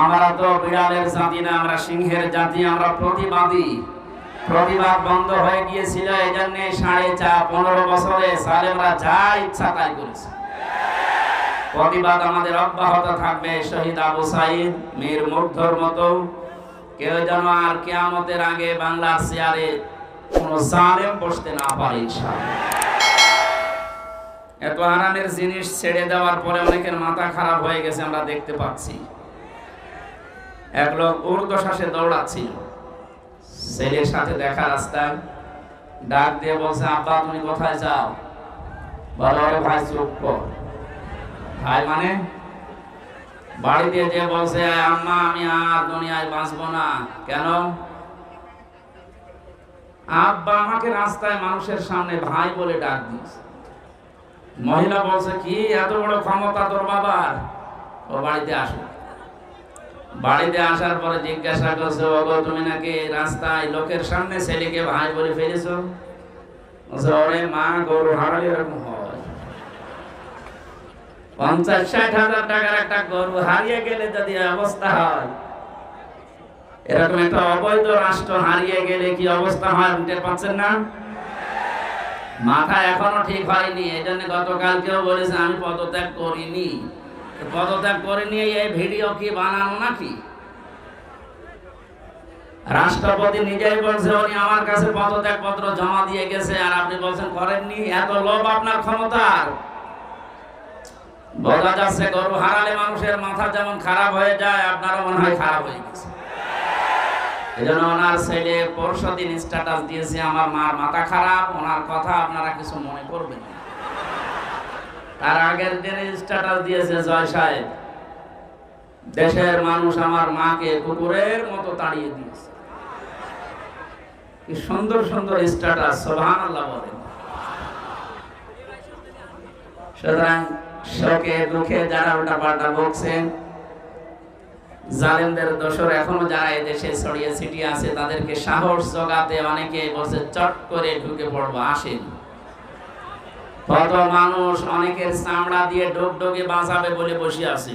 আমরা তো বিড়ালের জাতি না, আমরা সিংহের জাতি, আমরা প্রতিবাদী। প্রতিবাদ বন্ধ হয়ে গিয়েছিল এই জন্য সাড়ে চা পনেরো বছরে সালেমরা যা ইচ্ছা তাই করেছে। প্রতিবাদ আমাদের অব্যাহত থাকবে, শহীদ আবু সাইদ, মীর মুগ্ধর মতো। কেউ যেন আর কেয়ামতের আগে বাংলার চেয়ারে কোনো জালেম বসতে না পারে এত আরামের জিনিস ছেড়ে দেওয়ার পরে অনেকের মাথা খারাপ হয়ে গেছে, আমরা দেখতে পাচ্ছি। এক লোক ঊর্ধ্বশ্বাসে দৌড়াচ্ছিল। ছেলের সাথে দেখা রাস্তায় ডাক দিয়ে বলছে, আব্বা, তুমি কোথায় যাও? বলো ভাই, চুপ ভাই মানে? বাড়িতে যে বলছে, আম্মা, আমি আর দুনিয়ায় বাঁচবো না। কেন? আব্বা আমাকে রাস্তায় মানুষের সামনে ভাই বলে ডাক দিয়েছে। মহিলা বলছে, কি? এত বড় ক্ষমতা তোর বাবার? ও বাড়িতে আসো বাড়িতে আসার পরে জিজ্ঞাসা করছে, ওগো, তুমি নাকি রাস্তায় লোকের সামনে ছেলেকে ভাই বলে ফেলেছো? ওরে মা, গরু এরকম পঞ্চাশ ষাট হাজার টাকার একটা গরু হারিয়ে গেলে যদি অবস্থা হয়, এরকম একটা অবৈধ রাষ্ট্র হারিয়ে গেলে কি অবস্থা হয় টের পাচ্ছেন না? মাথা এখনও ঠিক হয়নি এই জন্য গতকাল কেউ বলেছে, আমি পদত্যাগ করিনি। পদত্যাগ করে নিয়ে এই ভিডিও কি বানানো নাকি? রাষ্ট্রপতি নিজেই বলছে, উনি আমার কাছে পদত্যাগ পত্র জমা দিয়ে গেছে আর আপনি বলছেন করেননি? এত লোভ আপনার ক্ষমতার। বোঝা যাচ্ছে গরু হারালে মানুষের মাথা যেমন খারাপ হয়ে যায়, আপনারও মনে হয় খারাপ হয়ে গেছে। এজন্য ওনার ছেলে পরশু দিন স্ট্যাটাস দিয়েছে, আমার মার মাথা খারাপ, ওনার কথা আপনারা কিছু মনে করবেন না। তার আগের দিনে স্ট্যাটাস দিয়েছে জয় সাহেব। দেশের মানুষ আমার মাকে কুকুরের মতো তাড়িয়ে দিয়েছে। কি সুন্দর সুন্দর স্ট্যাটাস সুবহানাল্লাহ বলেন। সুতরাং শোকে, দুঃখে যারা উল্টা পাল্টা বকছেন, জালেমদের দোষর এখনও যারা দেশে ছড়িয়ে ছিটিয়ে আছে, তাদেরকে সাহস জগাতে অনেকে বসে চট করে ঢুকে পড়ব, আসেন। কত মানুষ অনেকের চামড়া দিয়ে ডোকে বাঁচাবে বলে বসে আছে।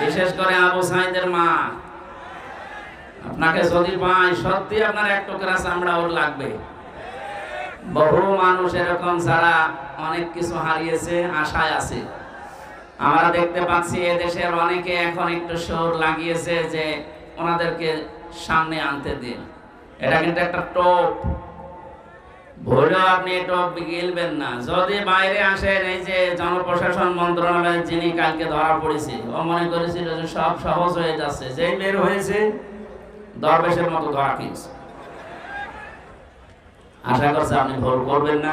বিশেষ করে আবু সাইদের মা। আপনাকে যদি পাই, সত্যি আপনার এক টুকরা চামড়া ওর লাগবে। বহু মানুষ এরকম যারা অনেক কিছু হারিয়েছে, আশায় আছে। আমরা দেখতে পাচ্ছি এদেশের অনেকে এখন একটু শোর লাগিয়েছে যে ওনাদেরকে সামনে আনতে দিন। এটা কিন্তু একটা টোপ। ভুলেও আপনি টোপ গিলবেন না। যদি বাইরে আসেন, এই যে জনপ্রশাসন মন্ত্রণালয়ের যিনি কালকে ধরা পড়েছে, ও মনে করেছিল যে সব সহজ হয়ে যাচ্ছে। যেই বের হয়েছে, দরবেশের মতো ধরা খেয়েছে। আশা করছি আপনি ভুল করবেন না।